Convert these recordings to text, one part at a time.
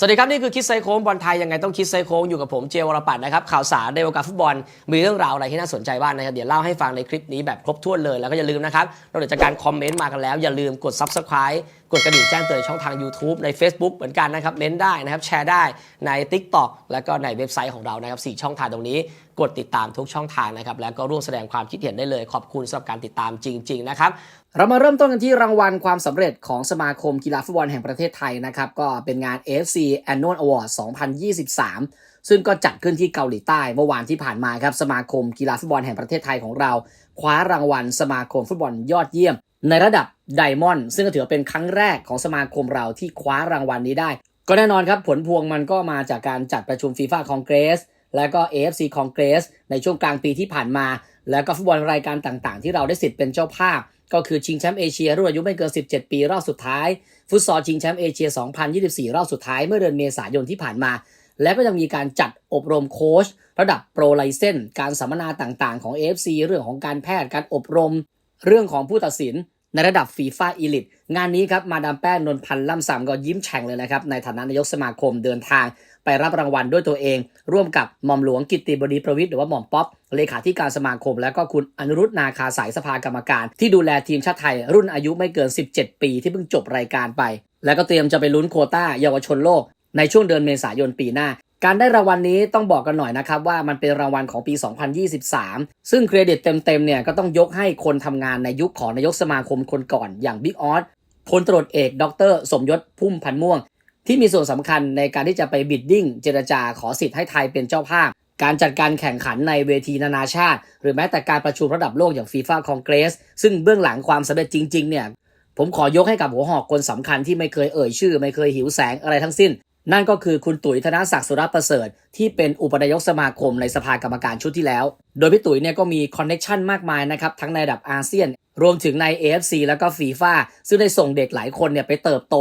สวัสดีครับ นี่คือคิดไซโค้งบอลไทยยังไงต้องคิดไซโค้งอยู่กับผมเจวรปัตนะครับข่าวสารในวงการฟุตบอลมีเรื่องราวอะไรที่น่าสนใจบ้างนะครับเดี๋ยวเล่าให้ฟังในคลิปนี้แบบครบถ้วนเลยแล้วก็อย่าลืมนะครับเราจากการคอมเมนต์มากันแล้วอย่าลืมกด Subscribe กดกระดิ่งแจ้งเตือนช่องทาง YouTube ใน Facebook เหมือนกันนะครับเม้นได้นะครับแชร์ได้ใน TikTok แล้วก็ในเว็บไซต์ของเรานะครับสี่ช่องทางตรงนี้ กดติดตามทุกช่องทางนะครับแล้วก็ร่วมแสดงความคิดเห็นได้เลย ขอบคุณสำหรับการติดตามจริง ๆ นะครับเรามาเริ่มต้นกันที่รางวัลความสำเร็จของสมาคมกีฬาฟุตบอลแห่งประเทศไทยนะครับก็เป็นงาน AFC Annual Award 2023 ซึ่งก็จัดขึ้นที่เกาหลีใต้เมื่อวานที่ผ่านมาครับสมาคมกีฬาฟุตบอลแห่งประเทศไทยของเรา คว้ารางวัลสมาคมฟุตบอลยอดเยี่ยม ในระดับไดมอนด์ซึ่งก็ถือเป็นครั้งแรกของสมาคมเราที่คว้ารางวัลนี้ได้ ก็แน่นอนครับผลพวงมันก็มาจากการจัดประชุมฟีฟ่าคองเกรสและก็ AFC Congress ในช่วงกลางปีที่ผ่านมา แล้วก็ฟุตบอลรายการต่างๆ ที่เราได้สิทธิ์เป็นเจ้าภาพ ก็คือชิงแชมป์เอเชียรุ่นอายุไม่เกิน 17 ปีรอบสุดท้าย ฟุตซอลชิงแชมป์เอเชีย 2024 รอบสุดท้ายเมื่อเดือนเมษายนที่ผ่านมา และก็ยังมีการจัดอบรมโค้ชระดับโปรไลเซนการสัมมนาต่างๆ ของ AFC เรื่องของการแพทย์การอบรม เรื่องของผู้ตัดสินในระดับฟีฟ่าอีลิตงานนี้ครับมาดามแป้งนนพันธ์ล่ำซำก็ยิ้มแฉ่งเลยนะครับ ในฐานะนายกสมาคมเดินทาง ไปรับรางวัลด้วยตัวเอง ร่วมกับหม่อมหลวงกิตติบดีประวิทย์หรือว่าหม่อมป๊อปเลขาธิการสมาคม และก็คุณอนุรุตนาคาสายสภากรรมการ ที่ดูแลทีมชาติไทย รุ่นอายุไม่เกิน 17 ปีที่เพิ่งจบรายการไป แล้วก็เตรียมจะไปลุ้นโคต้าเยาวชนโลกในช่วงเดือนเมษายนปีหน้า การได้รางวัลนี้ต้องบอกกันหน่อยนะครับว่ามันเป็นรางวัลของปี 2023 ซึ่งเครดิตเต็มๆเนี่ยก็ต้องยกให้คนทำงานในยุคของนายกสมาคมคนก่อนอย่างบิ๊กออสพลตรวจเอก ดร สมยศพุ่มพันม่วง ที่มีส่วนสำคัญในการที่จะไปบิดดิ้งเจรจาขอสิทธิ์ให้ไทยเป็นเจ้าภาพ การจัดการแข่งขันในเวทีนานาชาติ หรือแม้แต่การประชุมระดับโลกอย่างฟีฟ่าคองเกรสซึ่งเบื้องหลังความสำเร็จจริงๆเนี่ยผมขอยกให้กับหัวหอกคนสำคัญที่ไม่เคยเอ่ยชื่อ ไม่เคยหิวแสงอะไรทั้งสิ้น นั่นก็คือคุณตุ๋ยธนศักดิ์สุรประเสริฐ ที่เป็นอุปนายกสมาคมในสภากรรมการชุดที่แล้ว โดยพี่ตุ๋ยเนี่ยก็มีคอนเน็ชันมากมายนะครับ ทั้งในระดับอาเซียน รวมถึงใน AFC แล้วก็ฟีฟ่าซึ่งได้ส่งเด็กหลายคนเนี่ยไปเติบโต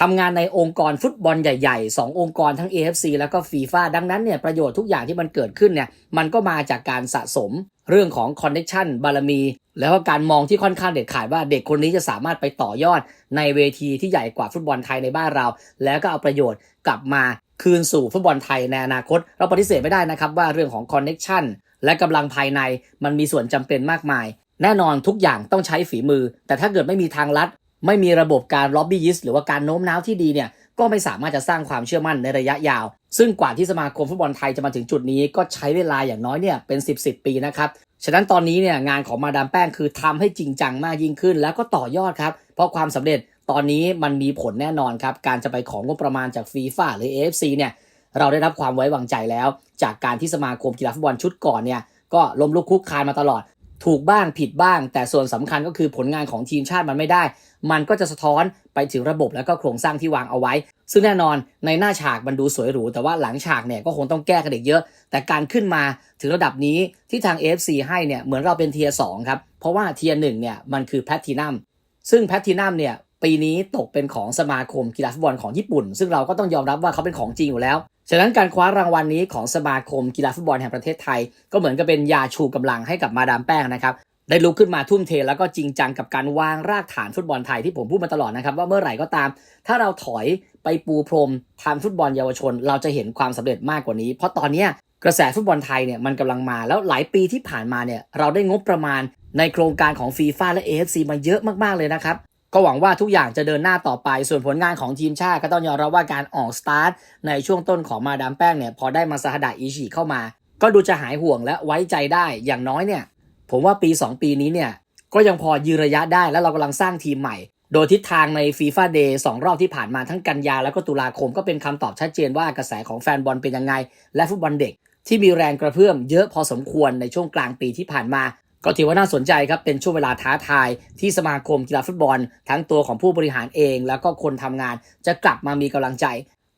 ทำงานในองค์กรฟุตบอลใหญ่ๆ 2 องค์กรทั้ง AFC แล้วก็ฟีฟ่าดังนั้นเนี่ยประโยชน์ทุกอย่างที่มันเกิดขึ้นเนี่ยมันก็มาจากการสะสมเรื่องของคอนเน็ชันบารมี แล้วก็การมองที่ค่อนข้างเด็ดขาดว่าเด็กคนนี้จะสามารถไปต่อยอดในเวทีที่ใหญ่กว่าฟุตบอลไทยในบ้านเรา แล้วก็เอาประโยชน์กลับมาคืนสู่ฟุตบอลไทยในอนาคต เราปฏิเสธไม่ได้นะครับว่าเรื่องของคอนเน็ชันและกำลังภายในมันมีส่วนจำเป็นมากมาย แน่นอนทุกอย่างต้องใช้ฝีมือ แต่ถ้าเกิดไม่มีทางลัด ไม่มีระบบการล็อบบี้ยิสหรือว่าการโน้มน้าวที่ดีเนี่ยก็ไม่สามารถจะสร้างความเชื่อมั่นในระยะยาว ซึ่งกว่าที่สมาคมฟุตบอลไทยจะมาถึงจุดนี้ก็ใช้เวลาอย่างน้อยเนี่ยเป็น 10 10 ปีนะครับ ฉะนั้นตอนนี้เนี่ยงานของมาดามแป้งคือทำให้จริงจังมากยิ่งขึ้น แล้วก็ต่อยอดครับ เพราะความสำเร็จตอนนี้มันมีผลแน่นอนครับ การจะไปของงบประมาณจากฟีฟ่าหรือ AFC เนี่ยเราได้รับความไว้วางใจแล้ว จากการที่สมาคมกีฬาฟุตบอลชุดก่อนเนี่ยก็ล้มลุกคุกคานมาตลอด ถูกบ้างผิดบ้าง แต่ส่วนสำคัญก็คือผลงานของทีมชาติมันไม่ได้ มันก็จะสะท้อนไปถึงระบบแล้วก็โครงสร้างที่วางเอาไว้ ซึ่งแน่นอนในหน้าฉากมันดูสวยหรู แต่ว่าหลังฉากเนี่ยก็คงต้องแก้กันอีกเยอะ แต่การขึ้นมาถึงระดับนี้ที่ทาง AFC ให้เนี่ยเหมือนเราเป็นเทียร์สครับ เพราะว่าเทียหนึ่งเนี่ยมันคือแพทตินัมซึ่งแพทตินัมเนี่ยปีนี้ตกเป็นของสมาคมกีฬาฟุตบอลของญี่ปุ่น ซึ่งเราก็ต้องยอมรับว่าเขาเป็นของจริงอยู่แล้ว ฉะนั้นการคว้ารางวัลนี้ของสมาคมกีฬาฟุตบอลแห่งประเทศไทย ก็เหมือนกับเป็นยาชูกำลังให้กับมาดามแป้งนะครับได้ลุกขึ้นมาทุ่มเทแล้วก็จริงจังกับการวางรากฐานฟุตบอลไทยที่ผมพูดมาตลอดนะครับ ว่าเมื่อไหร่ก็ตาม ถ้าเราถอยไปปูพรมทางฟุตบอลเยาวชน เราจะเห็นความสำเร็จมากกว่านี้ เพราะตอนนี้กระแสฟุตบอลไทยเนี่ยมันกำลังมาแล้วหลายปีที่ผ่านมาเนี่ยเราได้งบประมาณในโครงการของฟีฟ่าและ AFC มาเยอะมากๆเลยนะครับ ก็หวังว่าทุกอย่างจะเดินหน้าต่อไป ส่วนผลงานของทีมชาติก็ต้องยอมรับว่าการออกสตาร์ทในช่วงต้นของมาดามแป้งเนี่ยพอได้มาซาฮดะอิชิเข้ามา ก็ดูจะหายห่วงและไว้ใจได้อย่างน้อยเนี่ย ผมว่าปี 2 ปีนี้เนี่ยก็ยังพอยืนระยะได้แล้วเรากำลังสร้างทีมใหม่ โดยทิศทางในฟีฟ่าเดย์สรอบที่ผ่านมาทั้งกันยาแล้วก็ตุลาคมก็เป็นคำตอบชัดเจนว่ากระแสของแฟนบอลเป็นยังไง และฟุตบอลเด็กที่มีแรงกระเพื่อมเยอะพอสมควรในช่วงกลางปีที่ผ่านมา ก็ถือว่าน่าสนใจครับเป็นช่วงเวลาท้าทายที่สมาคมกีฬาฟุตบอล ทั้งตัวของผู้บริหารเอง แล้วก็คนทำงานจะกลับมามีกำลังใจ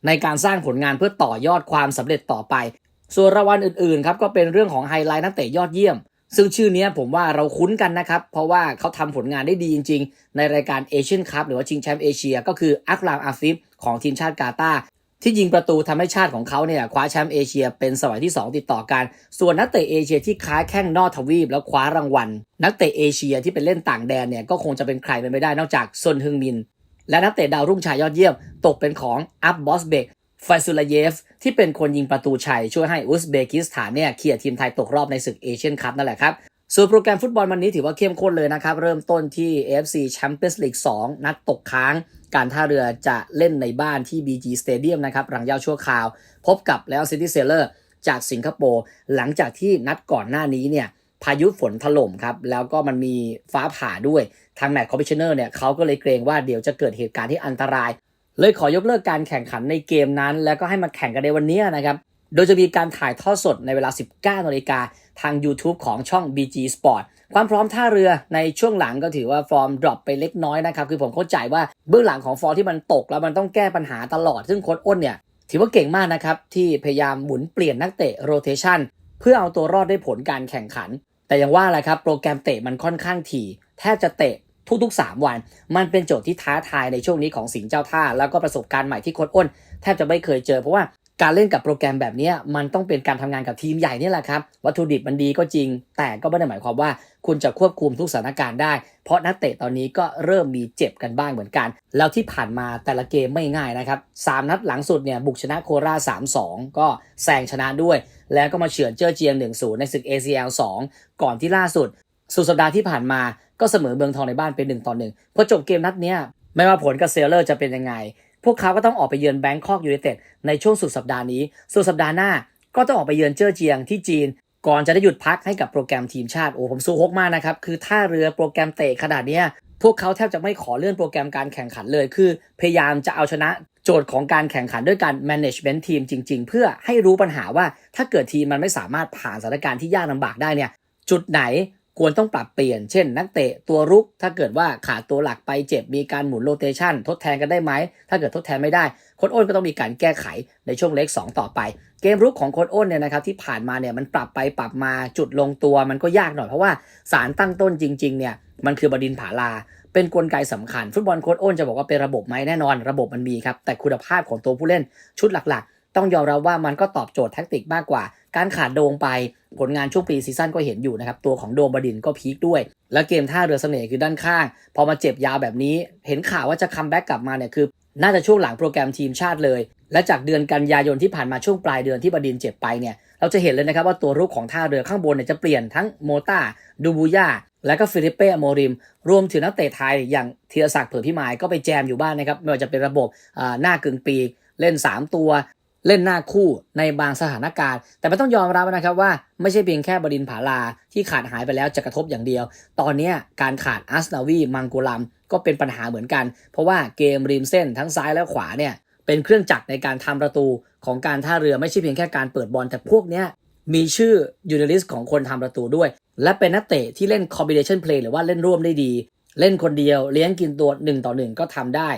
ในการสร้างผลงานเพื่อต่อยอดความสำเร็จต่อไป ส่วนรางวัลอื่นๆครับก็เป็นเรื่องของไฮไลท์นักเตะยอดเยี่ยม ซึ่งชื่อนี้ผมว่าเราคุ้นกันนะครับ เพราะว่าเขาทำผลงานได้ดีจริง ๆ ในรายการเอเชียนคัพหรือว่าชิงแชมป์เอเชีย ก็คืออัครามอาฟิฟของทีมชาติกาตาร์ ที่ยิงประตูทำให้ชาติของเขาเนี่ยคว้าแชมป์เอเชียเป็นสมัยที่ 2 ติดต่อกัน ส่วนนักเตะเอเชียที่ค้าแข้งนอกทวีปแล้วคว้ารางวัล นักเตะเอเชียที่เป็นเล่นต่างแดนเนี่ยก็คงจะเป็นใครไปไม่ได้นอกจากซนฮึงมิน และนักเตะดาวรุ่งชายยอดเยี่ยม ตกเป็นของอัพบอสเบกไฟซุลาเยฟ ที่เป็นคนยิงประตูชัย ช่วยให้อุซเบกิสถานเนี่ยเคลียร์ทีมไทยตกรอบในศึกเอเชียนคัพนั่นแหละครับส่วนโปรแกรมฟุตบอลวันนี้ถือว่าเข้มข้นเลยนะครับ เริ่มต้นที่ AFC Champions League 2 นัดตกค้าง การท่าเรือจะเล่นในบ้านที่ BG Stadium นะครับรังเย้าชั่วคราว พบกับแล้วซิตี้เซเลอร์จากสิงคโปร์หลังจากที่นัดก่อนหน้านี้เนี่ยพายุฝนถล่มครับ แล้วก็มันมีฟ้าผ่าด้วยทางแมตช์คอมมิชเนอร์เนี่ยเขาก็เลยเกรงว่าเดี๋ยวจะเกิดเหตุการณ์ที่อันตราย เลยขอยกเลิกการแข่งขันในเกมนั้น แล้วก็ให้มาแข่งกันในวันนี้นะครับ โดยจะมีการถ่ายทอดสดในเวลา 19นาฬิกาทาง YouTube ของช่อง BG Sport ความพร้อมท่าเรือในช่วงหลังก็ถือว่าฟอร์มดรอปไปเล็กน้อยนะครับ คือผมเข้าใจว่าเบื้องหลังของฟอร์มที่มันตกแล้วมันต้องแก้ปัญหาตลอด ซึ่งโค้ชอ้นเนี่ยถือว่าเก่งมากนะครับ ที่พยายามหมุนเปลี่ยนนักเตะโรเทชันเพื่อเอาตัวรอดได้ผลการแข่งขัน แต่อย่างว่าแหละครับโปรแกรมเตะมันค่อนข้างถี่ แทบจะเตะทุกๆ 3 วัน มันเป็นโจทย์ที่ท้าทายในช่วงนี้ของสิงห์เจ้าท่า แล้วก็ประสบการณ์ใหม่ที่โค้ชอ้น แทบจะไม่เคยเจอเพราะว่า การเล่นกับโปรแกรมแบบนี้มันต้องเป็นการทำงานกับทีมใหญ่นี่แหละครับ วัตถุดิบมันดีก็จริง แต่ก็ไม่ได้หมายความว่า คุณจะควบคุมทุกสถานการณ์ได้ เพราะนักเตะตอนนี้ก็เริ่มมีเจ็บกันบ้างเหมือนกัน แล้วที่ผ่านมาแต่ละเกมไม่ง่ายนะครับสามนัดหลังสุดเนี่ยบุกชนะโคราช3-2 ก็แซงชนะด้วย แล้วก็มาเฉือนเจ้อเจียง 1-0 ในศึก ACL 2 ก่อนที่ล่าสุด สุดสัปดาห์ที่ผ่านมาก็เสมอเมืองทองในบ้านเป็น1ต่อ1พอจบเกมนัดเนี้ยไม่ว่าผลกับเซลเลอร์จะเป็นยังไง พวกเขาก็ต้องออกไปเยือนแบงคอกยูไนเต็ดในช่วงสุดสัปดาห์นี้ ส่วนสัปดาห์หน้าก็ต้องออกไปเยือนเจ้อเจียงที่จีน ก่อนจะได้หยุดพักให้กับโปรแกรมทีมชาติ โอ้ผมสู้ฮกมากนะครับ คือท่าเรือโปรแกรมเตะขนาดนี้พวกเขาแทบจะไม่ขอเลื่อนโปรแกรมการแข่งขันเลย คือพยายามจะเอาชนะโจทย์ของการแข่งขันด้วยการ management ทีมจริง ๆ เพื่อให้รู้ปัญหาว่าถ้าเกิดทีมมันไม่สามารถผ่านสถานการณ์ที่ยากลำบากได้เนี่ยจุดไหน ควรต้องปรับเปลี่ยน เช่น นักเตะตัวรุก ถ้าเกิดว่าขาดตัวหลักไปเจ็บ มีการหมุนโรเตชันทดแทนกันได้ไหม ถ้าเกิดทดแทนไม่ได้โค้ชอ้นก็ต้องมีการแก้ไขในช่วงเล็ก 2 ต่อไป เกมรุกของโค้ชอ้นเนี่ยนะครับที่ผ่านมาเนี่ยมันปรับไปปรับมาจุดลงตัวมันก็ยากหน่อยเพราะว่าสารตั้งต้นจริงๆเนี่ยมันคือบดินผาลา เป็นกลไกสำคัญ ฟุตบอลโค้ชอ้นจะบอกว่าเป็นระบบไหมแน่นอน ระบบมันมีครับแต่คุณภาพของตัวผู้เล่นชุดหลักๆ ต้องยอมรับว่ามันก็ตอบโจทย์แท็กติกมากกว่า การขาดโดงไปผลงานช่วงปีซีซั่นก็เห็นอยู่นะครับ ตัวของโดมบดินก็พีคด้วย แล้วเกมท่าเรือเสน่ห์คือด้านข้าง พอมาเจ็บยาวแบบนี้ เห็นข่าวว่าจะคัมแบ็กกลับมาเนี่ยคือ น่าจะช่วงหลังโปรแกรมทีมชาติเลย และจากเดือนกันยายนที่ผ่านมาช่วงปลายเดือนที่บดินเจ็บไปเนี่ยเราจะเห็นเลยนะครับว่าตัวรุกของท่าเรือข้างบนเนี่ยจะเปลี่ยนทั้งโมตาดูบูย่าและก็ฟิลิปเป้อโมริม รวมถึงนักเตะไทยอย่างธีรศักดิ์เผื่อพิมายก็ไปแจมอยู่บ้านนะครับไม่ว่าจะเป็นระบบหน้ากึ่งปีเล่น 3 ตัว เล่นหน้าคู่ในบางสถานการณ์ แต่ไม่ต้องยอมรับนะครับว่าไม่ใช่เพียงแค่บดินผาลาที่ขาดหายไปแล้วจะกระทบอย่างเดียว ตอนนี้การขาดอัสนาวีมังโกลัมก็เป็นปัญหาเหมือนกัน เพราะว่าเกมริมเส้นทั้งซ้ายและขวาเนี่ยเป็นเครื่องจักรในการทำประตูของการท่าเรือไม่ใช่เพียงแค่การเปิดบอลแต่พวกเนี้ยมีชื่ออยู่ในลิสต์ของคนทำประตูด้วย และเป็นนักเตะที่เล่น combination play หรือว่าเล่นร่วมได้ดี เล่นคนเดียวเลี้ยงกินตัว1ต่อ1ก็ทำได้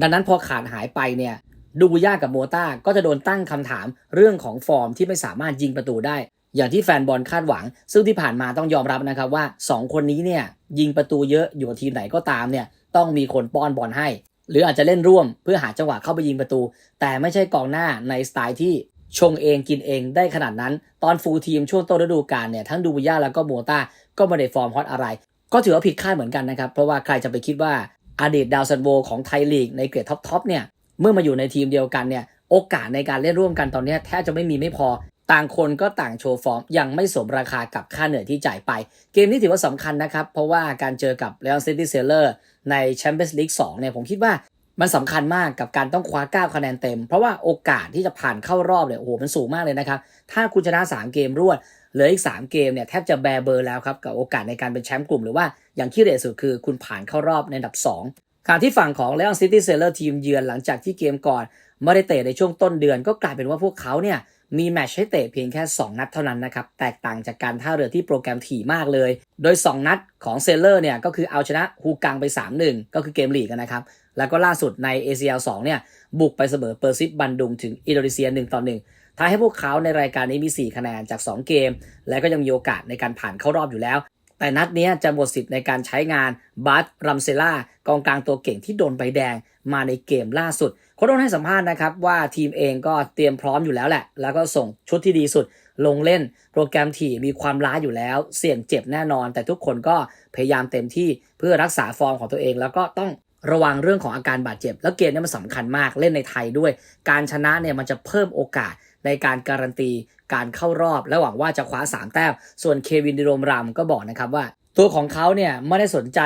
ดังนั้นพอขาดหายไปเนี่ย ดูบุย่ากับโมต้าก็จะโดนตั้งคำถามเรื่องของฟอร์มที่ไม่สามารถยิงประตูได้ อย่างที่แฟนบอลคาดหวัง ซึ่งที่ผ่านมาต้องยอมรับนะครับว่า 2 คนนี้เนี่ยยิงประตูเยอะอยู่ทีมไหนก็ตามเนี่ยต้องมีคนป้อนบอลให้ หรืออาจจะเล่นร่วมเพื่อหาจังหวะเข้าไปยิงประตู แต่ไม่ใช่กองหน้าในสไตล์ที่ชงเองกินเองได้ขนาดนั้น ตอนฟูลทีมช่วงต้นฤดูกาลเนี่ยทั้งดูบุย่าแล้วก็โมต้าก็ไม่ได้ฟอร์มฮอตอะไร ก็ถือว่าผิดคาดเหมือนกันนะครับเพราะว่าใครจะไปคิดว่าอดีตดาวซันโวของไทยลีกในเกรดท็อปๆเนี่ย เมื่อมาอยู่ในทีมเดียวกันเนี่ยโอกาสในการเล่นร่วมกันตอนนี้แทบจะไม่มีไม่พอต่างคนก็ต่างโชว์ฟอร์ม ยังไม่สมราคากับค่าเหนื่อยที่จ่ายไป เกมนี้ถือว่าสำคัญนะครับ เพราะว่าการเจอกับเ e อ n ซิตี้เซเลอร์ในแชมเปี้ยนส์ลีก2เนี่ยผมคิดว่ามันสำคัญมากกับการต้องคว้า 9 คะแนนเต็ม เพราะว่าโอกาสที่จะผ่านเข้ารอบเนี่ยโอ้โหมันสูงมากเลยนะครับ ถ้าคุณชนะ 3 เกมรวดเหลืออีก 3 เกมเนี่ยแทบจะแบร์เบอร์แล้วครับกับโอกาสในการเป็นแชมป์กลุ่มหรือว่าอย่างที่เรทสุดคือคุณผ่านเข้ารอบในอันดับ 2 ขณะที่ฝั่งของ l อ o n City Sailor ทีมเยือนหลังจากที่เกมก่อนไม่ได้เตะในช่วงต้นเดือน ก็กลายเป็นว่าพวกเขาเนี่ยมีแมตช์ให้เตะเพียงแค่ 2 นัดเท่านั้นนะครับ แตกต่างจากการท่าเรือที่โปรแกรมถี่มากเลย โดย 2 นัดของเซเลอร์เนี่ยก็คือเอาชนะฮูกังไป 3-1 ก็คือเกมลีกนะครับ แล้วก็ล่าสุดใน ACL 2 เนี่ย บุกไปเสมอเปอร์ซิปบันดุงถึงอินโดนีเซีย1ต่อ1ทำให้พวกเขาในรายการนี้มี 4 คะแนนจาก 2 เกม และก็ยังมีโอกาสในการผ่านเข้ารอบอยู่แล้ว แต่นัดนี้จะหมดสิทธิ์ในการใช้งานบัตรัมเซล่ากองกลางตัวเก่งที่โดนใบแดงมาในเกมล่าสุดโค้ชโดนให้สัมภาษณ์นะครับว่าทีมเองก็เตรียมพร้อมอยู่แล้วแหละ แล้วก็ส่งชุดที่ดีสุดลงเล่นโปรแกรมถี่มีความล้าอยู่แล้ว เสี่ยงเจ็บแน่นอน แต่ทุกคนก็พยายามเต็มที่เพื่อรักษาฟอร์มของตัวเอง แล้วก็ต้องระวังเรื่องของอาการบาดเจ็บ แล้วเกมนี้มันสำคัญมากเล่นในไทยด้วย การชนะเนี่ยมันจะเพิ่มโอกาส ในการการันตีการเข้ารอบ และหวังว่าจะคว้า 3 แต้ม ส่วนเควินดิโรมรามก็บอกนะครับว่า ตัวของเขาเนี่ยไม่ได้สนใจ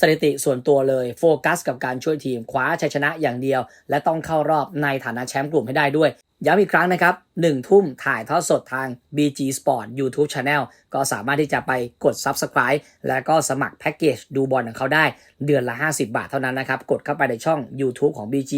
สถิติส่วนตัวเลยโฟกัสกับการช่วยทีม คว้าชัยชนะอย่างเดียว และต้องเข้ารอบในฐานะแชมป์กลุ่มให้ได้ด้วย ย้ำอีกครั้งนะครับ1ทุ่มถ่ายทอดสดทาง BG Sport YouTube Channel ก็สามารถที่จะไปกด Subscribe และก็สมัครแพ็กเกจดูบอลของเขาได้ เดือนละ 50 บาทเท่านั้นนะครับ กดเข้าไปในช่อง YouTube ของ BG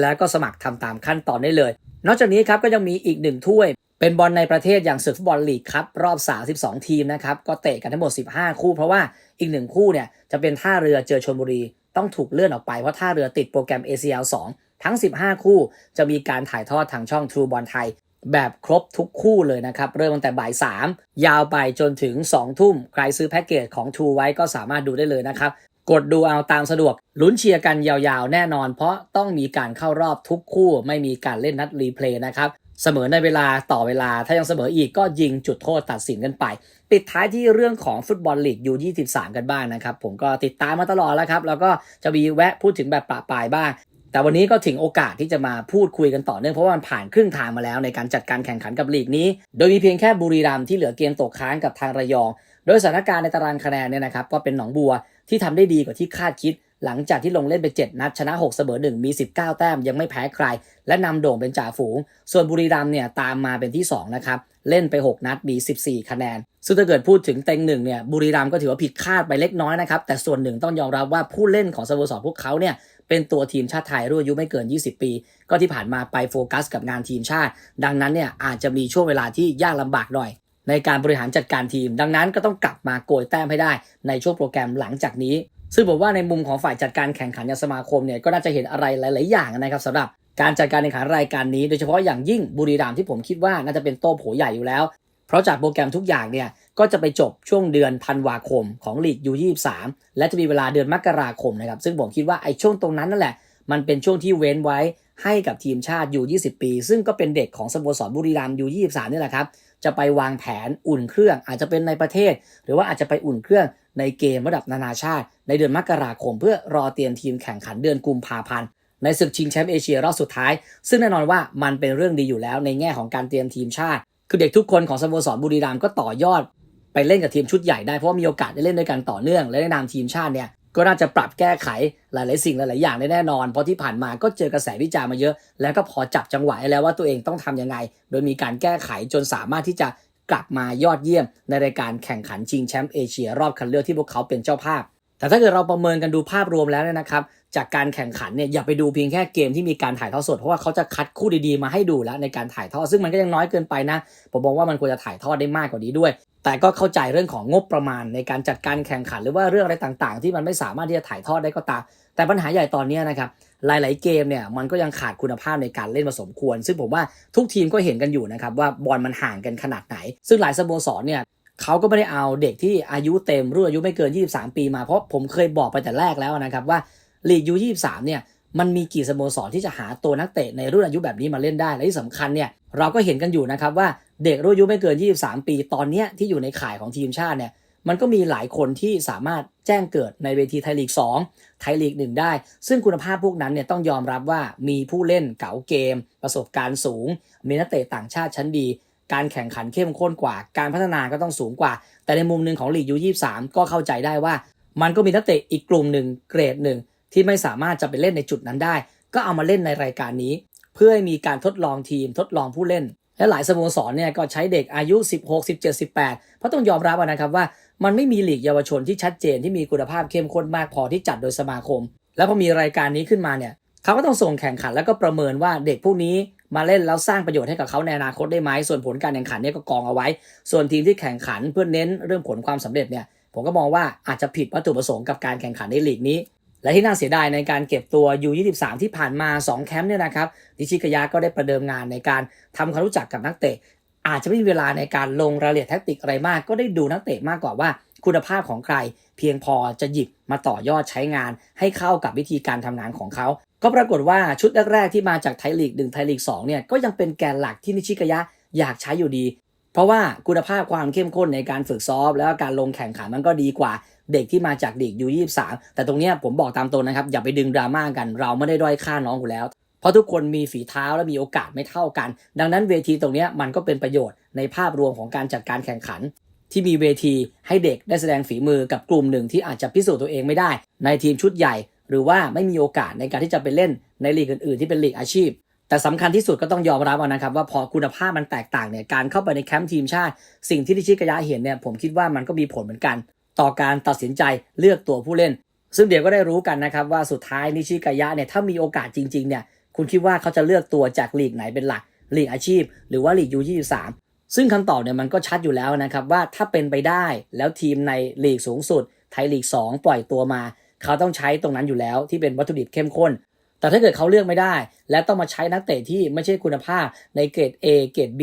แล้วก็สมัครทำตามขั้นตอนได้เลย นอกจากนี้ครับก็ยังมีอีกหนึ่งถ้วย เป็นบอลในประเทศอย่างศึกฟุตบอลลีกครับรอบ 32 ทีมนะครับก็เตะกันทั้งหมด 15 คู่ เพราะว่าอีกหนึ่งคู่เนี่ยจะเป็นท่าเรือเจอชลบุรีต้องถูกเลื่อนออกไปเพราะท่าเรือติดโปรแกรม ACL 2 ทั้ง 15 คู่จะมีการถ่ายทอดทางช่อง True บอลไทย แบบครบทุกคู่เลยนะครับเริ่มตั้งแต่บ่าย 3 ยาวไปจนถึง 2 ทุ่ม ใครซื้อแพ็กเกจของ True ไว้ก็สามารถดูได้เลยนะครับ กดดูเอาตามสะดวก ลุ้นเชียร์กันยาวๆ แน่นอน เพราะต้องมีการเข้ารอบทุกคู่ไม่มีการเล่นนัดรีเพลย์นะครับเสมอในเวลาต่อเวลาถ้ายังเสมออีกก็ยิงจุดโทษตัดสินกันไป ปิดท้ายที่เรื่องของฟุตบอลลีกยู23กันบ้างนะครับ ผมก็ติดตามมาตลอดแล้วครับ แล้วก็จะมีแวะพูดถึงแบบปะปายบ้าง แต่วันนี้ก็ถึงโอกาสที่จะมาพูดคุยกันต่อเนื่องเพราะว่ามันผ่านครึ่งทางมาแล้วในการจัดการแข่งขันกับลีกนี้ โดยมีเพียงแค่บุรีรัมย์ที่เหลือเกมตกค้างกับทางระยอง โดยสถานการณ์ในตารางคะแนนเนี่ยนะครับก็เป็นหนองบัว ที่ทำได้ดีกว่าที่คาดคิด หลังจากที่ลงเล่นไป 7 นัดชนะ 6 เสมอ 1 มี 19 แต้มยังไม่แพ้ใคร และนำโด่งเป็นจ่าฝูง ส่วนบุรีรัมเนี่ยตามมาเป็นที่ 2 นะครับ เล่นไป 6 นัดมี 14 คะแนน ซึ่งถ้าเกิดพูดถึงเต็งหนึ่งเนี่ยบุรีรัมก็ถือว่าผิดคาดไปเล็กน้อยนะครับแต่ส่วนหนึ่งต้องยอมรับว่าผู้เล่นของสโมสรพวกเขาเนี่ยเป็นตัวทีมชาติไทยรุ่นอายุไม่เกิน 20 ปี ก็ที่ผ่านมาไปโฟกัสกับงานทีมชาติ ดังนั้นเนี่ยอาจจะมีช่วงเวลาที่ยากลำบากหน่อย ในการบริหารจัดการทีม ดังนั้นก็ต้องกลับมาโกยแต้มให้ได้ในช่วงโปรแกรมหลังจากนี้ ซึ่งผมว่าในมุมของฝ่ายจัดการแข่งขันอย่างสมาคมเนี่ยก็น่าจะเห็นอะไรหลาย ๆ อย่างนะครับสำหรับการจัดการแข่งขันรายการนี้ โดยเฉพาะอย่างยิ่งบุรีรัมย์ที่ผมคิดว่าน่าจะเป็นโต้โผใหญ่อยู่แล้ว เพราะจากโปรแกรมทุกอย่างเนี่ยก็จะไปจบช่วงเดือนธันวาคมของลีกยู23 และจะมีเวลาเดือนมกราคมนะครับซึ่งผมคิดว่าไอ้ช่วงตรงนั้นนั่นแหละมันเป็นช่วงที่เว้นไว้ ให้กับทีมชาติยู20 ปี ซึ่งก็เป็นเด็กของสโมสรบุรีรัมย์ยู23นี่แหละครับ จะไปวางแผนอุ่นเครื่อง อาจจะเป็นในประเทศ หรือว่าอาจจะไปอุ่นเครื่องในเกมระดับนานาชาติ ในเดือนมกราคม เพื่อรอเตรียมทีมแข่งขันเดือนกุมภาพันธ์ในศึกชิงแชมป์เอเชียรอบสุดท้าย ซึ่งแน่นอนว่ามันเป็นเรื่องดีอยู่แล้วในแง่ของการเตรียมทีมชาติ คือเด็กทุกคนของสโมสรบุรีรัมย์ก็ต่อยอด ไปเล่นกับทีมชุดใหญ่ได้เพราะามีโอกาสได้เล่นด้วยกันต่อเนื่อง และในนามทีมชาติเนี่ย ก็น่าจะปรับแก้ไขหลาย ๆ สิ่งหลาย ๆ อย่างได้แน่นอน เพราะที่ผ่านมาก็เจอกระแสวิจารณ์มาเยอะ แล้วก็พอจับจังหวะได้แล้วว่าตัวเองต้องทำยังไง โดยมีการแก้ไขจนสามารถที่จะกลับมายอดเยี่ยมในรายการแข่งขันชิงแชมป์เอเชียรอบคัดเลือกที่พวกเขาเป็นเจ้าภาพ แต่ถ้าเกิดเราประเมินกันดูภาพรวมแล้วเนี่ยนะครับ จากการแข่งขันเนี่ยอย่าไปดูเพียงแค่เกมที่มีการถ่ายทอดสด เพราะว่าเขาจะคัดคู่ดีๆมาให้ดูแล้วในการถ่ายทอดซึ่งมันก็ยังน้อยเกินไปนะผมมองว่ามันควรจะถ่ายทอดได้มากกว่านี้ด้วย แต่ก็เข้าใจเรื่องของงบประมาณในการจัดการแข่งขันหรือว่าเรื่องอะไรต่างๆ ที่มันไม่สามารถที่จะถ่ายทอดได้ก็ตาม แต่ปัญหาใหญ่ตอนนี้นะครับหลาย ๆ เกมเนี่ยมันก็ยังขาดคุณภาพในการเล่นผสมควร ซึ่งผมว่าทุกทีมก็เห็นกันอยู่นะครับว่าบอลมันห่างกันขนาดไหน ซึ่งหลายสโมสรเนี่ย เขาก็ไม่ได้เอาเด็กที่อายุเต็มรุ่นอายุไม่เกิน 23 ปีมาเพราะผมเคยบอกไปแต่แรกแล้วนะครับว่าลีกยู23เนี่ยมันมีกี่สโมสรที่จะหาตัวนักเตะในรุ่นอายุแบบนี้มาเล่นได้และที่สำคัญเนี่ยเราก็เห็นกันอยู่นะครับว่าเด็กรุ่นอายุไม่เกิน 23 ปี ตอนเนี้ยที่อยู่ในข่ายของทีมชาติเนี่ยมันก็มีหลายคนที่สามารถแจ้งเกิดในเวทีไทยลีก 2 ไทยลีก 1 ได้ ซึ่งคุณภาพพวกนั้นเนี่ยต้องยอมรับว่ามีผู้เล่นเก๋าเกม ประสบการณ์สูง มีนักเตะต่างชาติชั้นดี การแข่งขันเข้มข้นกว่า การพัฒนาก็ต้องสูงกว่า แต่ในมุมหนึ่งของลีกยู23ก็เข้าใจได้ว่า มันก็มีนักเตะอีกกลุ่มหนึ่งเกรดหนึ่งที่ไม่สามารถจะไปเล่นในจุดนั้นได้ ก็เอามาเล่นในรายการนี้ เพื่อให้มีการทดลองทีมทดลองผู้เล่น และหลายสโมสรเนี่ยก็ใช้เด็กอายุ 16 17 18 เพราะต้องยอมรับนะครับว่า มันไม่มีลีกเยาวชนที่ชัดเจนที่มีคุณภาพเข้มข้นมากพอที่จัดโดยสมาคม แล้วพอมีรายการนี้ขึ้นมาเนี่ยเขาก็ต้องส่งแข่งขันแล้วก็ประเมินว่าเด็กพวกนี้ มาเล่นแล้วสร้างประโยชน์ให้กับเขาในอนาคตได้ไหมส่วนผลการแข่งขันเนี่ยก็กองเอาไว้ ส่วนทีมที่แข่งขันเพื่อเน้นเรื่องผลความสำเร็จเนี่ยผมก็มองว่าอาจจะผิดวัตถุประสงค์กับการแข่งขันในลีกนี้ และที่น่าเสียดายในการเก็บตัว U23 ที่ผ่านมา 2 แคมป์เนี่ยนะครับดิชิกยะก็ได้ประเดิมงานในการทำความรู้จักกับนักเตะ อาจจะไม่มีเวลาในการลงรายละเอียดแทคติกอะไรมาก ก็ได้ดูนักเตะมากกว่าว่าคุณภาพของใคร เพียงพอจะหยิบมาต่อยอดใช้งานให้เข้ากับวิธีการทำงานของเขา ก็ปรากฏว่าชุดแรกๆที่มาจากไทยลีก1ไทยลีก2เนี่ยก็ยังเป็นแกนหลักที่นิชิกยะอยากใช้อยู่ดี เพราะว่าคุณภาพความเข้มข้นในการฝึกซ้อมแล้วการลงแข่งขันมันก็ดีกว่าเด็กที่มาจากลีกยู23แต่ตรงเนี้ยผมบอกตามตรงนะครับ อย่าไปดึงดราม่ากัน เราไม่ได้ด้อยค่าน้องอยู่แล้ว เพราะทุกคนมีฝีเท้าและมีโอกาสไม่เท่ากัน ดังนั้นเวทีตรงเนี้ยมันก็เป็นประโยชน์ในภาพรวมของการจัดการแข่งขัน ที่มีเวทีให้เด็กได้แสดงฝีมือกับกลุ่มหนึ่งที่อาจจะพิสูจน์ตัวเองไม่ได้ ในทีมชุดใหญ่ หรือว่าไม่มีโอกาสในการที่จะไปเล่นในลีกอื่นๆ ที่เป็นลีกอาชีพ แต่สำคัญที่สุดก็ต้องยอมรับเอานะครับว่าพอคุณภาพมันแตกต่างเนี่ยการเข้าไปในแคมป์ทีมชาติ สิ่งที่นิชิกายะเห็นเนี่ยผมคิดว่ามันก็มีผลเหมือนกัน ต่อการตัดสินใจเลือกตัวผู้เล่น ซึ่งเดี๋ยวก็ได้รู้กันนะครับว่าสุดท้ายนิชิกายะเนี่ยถ้ามีโอกาสจริงๆเนี่ยคุณคิดว่าเขาจะเลือกตัวจากลีกไหนเป็นหลักลีกอาชีพ หรือว่าลีกยู23ซึ่งคำตอบเนี่ยมันก็ชัดอยู่แล้วนะครับว่าถ้าเป็นไปได้แล้วทีมในลีกสูงสุด ไทยลีก 2 ปล่อยตัวมา เขาต้องใช้ตรงนั้นอยู่แล้วที่เป็นวัตถุดิบเข้มข้น แต่ถ้าเกิดเขาเลือกไม่ได้ และต้องมาใช้นักเตะที่ไม่ใช่คุณภาพในเกรด A เกรด B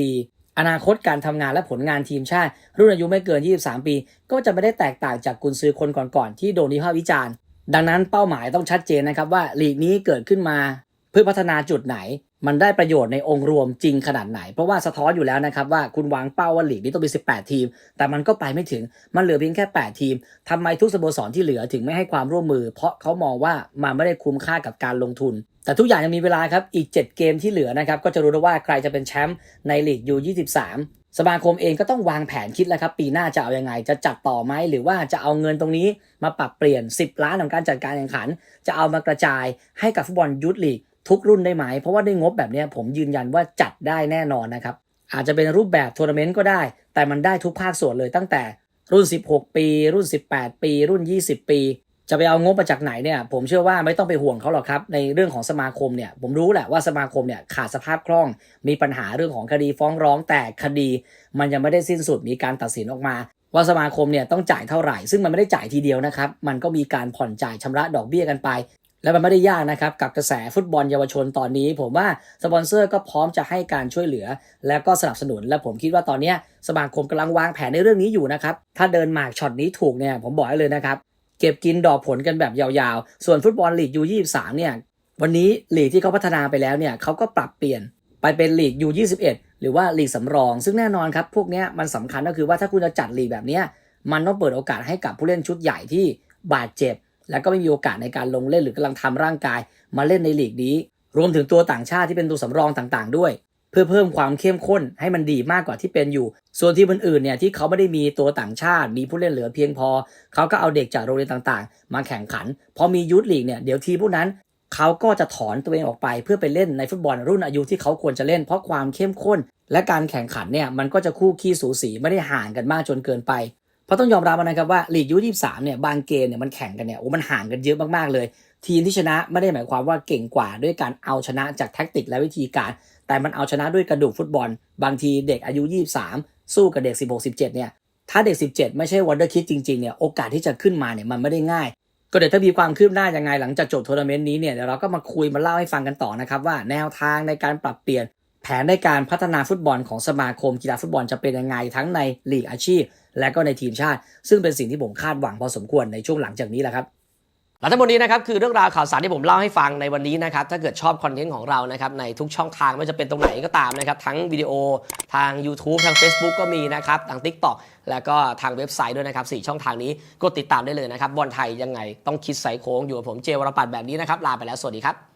อนาคตการทำงานและผลงานทีมชาติ รุ่นอายุไม่เกิน 23 ปี ก็จะไม่ได้แตกต่างจากกุนซือคนก่อนๆที่โดนวิพากษ์วิจารณ์ ดังนั้นเป้าหมายต้องชัดเจนนะครับว่าลีกนี้เกิดขึ้นมา เพื่อพัฒนาจุดไหน มันได้ประโยชน์ในองค์รวมจริงขนาดไหน เพราะว่าสะท้อนอยู่แล้วนะครับว่าคุณวางเป้าว่าลีกนี้ต้องมี 18 ทีม แต่มันก็ไปไม่ถึงมันเหลือเพียงแค่ 8 ทีมทำไมทุกสโมสรที่เหลือถึงไม่ให้ความร่วมมือ เพราะเขามองว่ามันไม่ได้คุ้มค่ากับการลงทุน แต่ทุกอย่างยังมีเวลาครับอีก 7 เกมที่เหลือนะครับก็จะรู้แล้วว่าใครจะเป็นแชมป์ในลีกยู23สมาคมเองก็ต้องวางแผนคิดแล้วครับปีหน้าจะเอาอยังไง จะจัดต่อไหมหรือว่าจะเอาเงินตรงนี้มาปรับเปลี่ยน 10 ล้านของการจัดการแข่งขัน จะเอามากระจายให้กับฟุตบอลยุทธลีก ทุกรุ่นได้ไหม เพราะว่าด้วยงบแบบนี้ผมยืนยันว่าจัดได้แน่นอนนะครับ อาจจะเป็นรูปแบบทัวร์นาเมนต์ก็ได้ แต่มันได้ทุกภาคส่วนเลยตั้งแต่รุ่น 16 ปี รุ่น 18 ปี รุ่น 20 ปี จะไปเอางบมาจากไหนเนี่ย ผมเชื่อว่าไม่ต้องไปห่วงเขาหรอกครับ ในเรื่องของสมาคมเนี่ย ผมรู้แหละว่าสมาคมเนี่ยขาดสภาพคล่อง มีปัญหาเรื่องของคดีฟ้องร้องแต่คดี มันยังไม่ได้สิ้นสุดมีการตัดสินออกมา ว่าสมาคมเนี่ยต้องจ่ายเท่าไหร่ ซึ่งมันไม่ได้จ่ายทีเดียวนะครับ มันก็มีการผ่อนจ่ายชำระดอกเบี้ยกันไป และมันไม่ได้ยากนะครับ กับกระแสฟุตบอลเยาวชนตอนนี้ ผมว่าสปอนเซอร์ก็พร้อมจะให้การช่วยเหลือ และก็สนับสนุน และผมคิดว่าตอนนี้สมาคมกำลังวางแผนในเรื่องนี้อยู่นะครับ ถ้าเดินหมากช็อตนี้ถูกเนี่ยผมบอกให้เลยนะครับ เก็บกินดอกผลกันแบบยาวๆ ส่วนฟุตบอลลีกยู23เนี่ยวันนี้ลีกที่เขาพัฒนาไปแล้วเนี่ยเขาก็ปรับเปลี่ยนไปเป็นลีกยู21หรือว่าลีกสำรอง ซึ่งแน่นอนครับพวกนี้มันสำคัญก็คือว่าถ้าคุณจะจัดลีกแบบนี้มันต้องเปิดโอกาสให้กับผู้เล่นชุดใหญ่ที่บาดเจ็บ แล้วก็ไม่มีโอกาสในการลงเล่นหรือกำลังทำร่างกาย มาเล่นในลีกนี้ รวมถึงตัวต่างชาติที่เป็นตัวสำรองต่างๆ ด้วย เพื่อเพิ่มความเข้มข้นให้มันดีมากกว่าที่เป็นอยู่ ส่วนที่อื่นๆเนี่ยที่เขาไม่ได้มีตัวต่างชาติ มีผู้เล่นเหลือเพียงพอ เขาก็เอาเด็กจากโรงเรียนต่างๆ มาแข่งขัน พอมียุทธลีกเนี่ยเดี๋ยวทีพวกนั้นเขาก็จะถอนตัวเองออกไป เพื่อไปเล่นในฟุตบอลรุ่นอายุที่เขาควรจะเล่น เพราะความเข้มข้น และการแข่งขันเนี่ยมันก็จะคู่ขี้สูสีไม่ได้ห่างกันมากจนเกินไป เพราะต้องยอมรับนะครับว่าลีกยู23เนี่ยบางเกมเนี่ยมันแข่งกันเนี่ยโอ้มันห่างกันเยอะมากๆเลย ทีมที่ชนะไม่ได้หมายความว่าเก่งกว่าด้วยการเอาชนะจากแท็กติกและวิธีการ แต่มันเอาชนะด้วยกระดูกฟุตบอล บางทีเด็กอายุ 23 สู้กับเด็ก 16 17เนี่ยถ้าเด็ก 17 ไม่ใช่วันเดอร์คิดจริงๆเนี่ยโอกาสที่จะขึ้นมาเนี่ยมันไม่ได้ง่ายก็เดี๋ยวถ้ามีความคืบหน้ายังไงหลังจากจบทัวร์นาเมนต์นี้เนี่ยเดี๋ยวเราก็มาคุยมาเล่าให้ฟังกันต่อนะครับว่าแนวทางในการปรับเปลี่ยน แผนในการพัฒนาฟุตบอลของสมาคมกีฬาฟุตบอลจะเป็นยังไงทั้งในลีกอาชีพ และก็ในทีมชาติ ซึ่งเป็นสิ่งที่ผมคาดหวังพอสมควรในช่วงหลังจากนี้แหละครับและทั้งหมดนี้นะครับคือเรื่องราวข่าวสารที่ผมเล่าให้ฟังในวันนี้นะครับถ้าเกิดชอบคอนเทนต์ของเรานะครับในทุกช่องทางไม่ว่าจะเป็นตรงไหนก็ตามนะครับทั้งวิดีโอทาง YouTube ทาง Facebook ก็มีนะครับทาง TikTok แล้วก็ทางเว็บไซต์ด้วยนะครับสช่องทางนี้กดติดตามได้เลยนะครับบอลไทยยังไงต้องคิดใส่โค้งอยู่กับผมเจวรปัตแบบนี้นะครับลาไปแล้วสวัสดีครับ